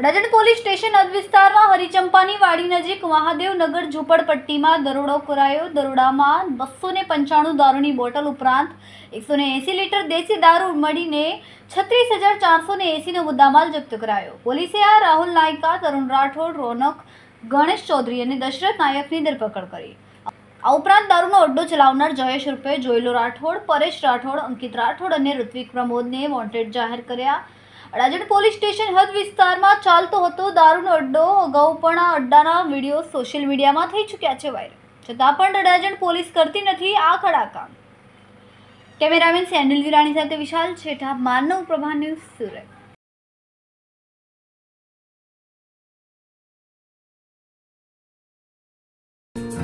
Adajan police station હદ વિસ્તારમાં હરિચંપાની વાડી નજીક મહાદેવનગર ઝૂંપડપટ્ટીમાં દરોડો કરાયો. દરોડામાં બસો ને પંચાણું દારૂની બોટલ ઉપરાંત એકસો ને એંસી લીટર દેશી દારૂ મળીને છત્રીસ હજાર ચારસો ને એંસીનો મુદ્દામાલ જપ્ત કરાયો. પોલીસે આ રાહુલ નાયકા, તરુણ રાઠોડ, રોનક, ગણેશ ચૌધરી અને દશરથ નાયકની ધરપકડ કરી. આ ઉપરાંત દારૂનો અડ્ડો ચલાવનાર જયેશ રૂપે જોયેલો રાઠોડ, પરેશ રાઠોડ, અંકિત રાઠોડ અને ઋત્વિક પ્રમોદને વોન્ટેડ જાહેર કર્યા. અડાજણ પોલીસ સ્ટેશન હદ વિસ્તારમાં ચાલતો હતો દારૂનો અડ્ડો. અગાઉ પણ આ અડ્ડાના વીડિયો સોશિયલ મીડિયામાં થઈ ચૂક્યા છે વાયરલ. છતાં પણ અડાજણ પોલીસ કરતી નથી આ ખડા કામ કેમેરામેન સેન્ડલ વિરાણી સાથે વિશાલ છેઠા, માનવ પ્રભા ન્યૂઝ સુરત.